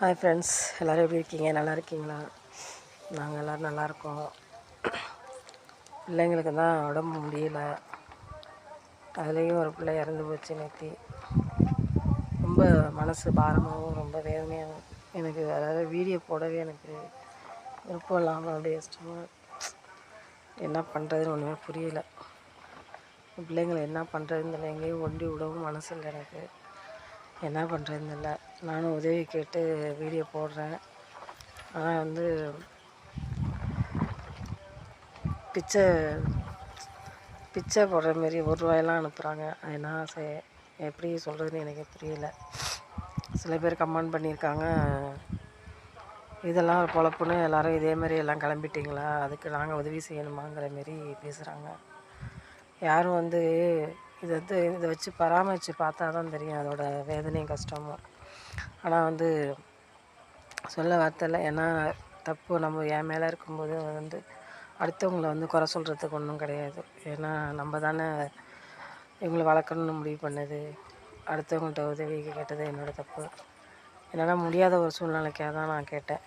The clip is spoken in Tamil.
ஹாய் ஃப்ரெண்ட்ஸ் எல்லோரும் எப்படி இருக்கீங்க? நல்லா இருக்கீங்களா? நாங்கள் எல்லோரும் நல்லாயிருக்கோம் பிள்ளைங்களுக்கு தான் உடம்பு முடியல. அதுலேயும் ஒரு பிள்ளை இறந்து போச்சு நேற்று ரொம்ப மனசு பாரமாகவும் ரொம்ப வேதனையாகவும் எனக்கு. அதாவது வீடியோ போடவே எனக்கு விருப்பம் இல்லாமல் அப்படியே இஷ்டமாக என்ன பண்ணுறதுன்னு ஒன்றுமே புரியலை. பிள்ளைங்களை என்ன பண்ணுறதுன்னு எங்கேயும் ஒண்டி விடவும் மனசு இல்லை எனக்கு. என்ன பண்ணுறதுன்னு இல்லை நானும் உதவி கேட்டு வீடியோ போடுறேன். ஆனால் வந்து பிச்சை பிச்சை போடுற மாரி ஒரு ரூபாயெல்லாம் அனுப்புகிறாங்க அது என்ன செய் எப்படி சொல்கிறதுன்னு எனக்கு புரியல. சில பேர் கமெண்ட் பண்ணியிருக்காங்க. இதெல்லாம் பொழப்புன்னு எல்லோரும் இதே மாதிரி எல்லாம் கிளம்பிட்டிங்களா? அதுக்கு நாங்கள் உதவி செய்யணுமாங்கிற மாரி பேசுகிறாங்க யாரும் வந்து இதை வந்து இதை வச்சு பராமரித்து பார்த்தா தான் தெரியும் அதோட வேதனையும் கஷ்டமும். ஆனால் வந்து சொல்ல வார்த்தை இல்லை. ஏன்னா தப்பு நம்ம என் மேலே இருக்கும்போது வந்து அடுத்தவங்கள வந்து குறை சொல்கிறதுக்கு ஒன்றும் கிடையாது. ஏன்னா நம்ம தானே இவங்களை வளர்க்கணும்னு முடிவு பண்ணது. அடுத்தவங்கள்ட்ட உதவி கேட்டது என்னோடய தப்பு. என்னால் முடியாத ஒரு சூழ்நிலைக்காக தான் நான் கேட்டேன்.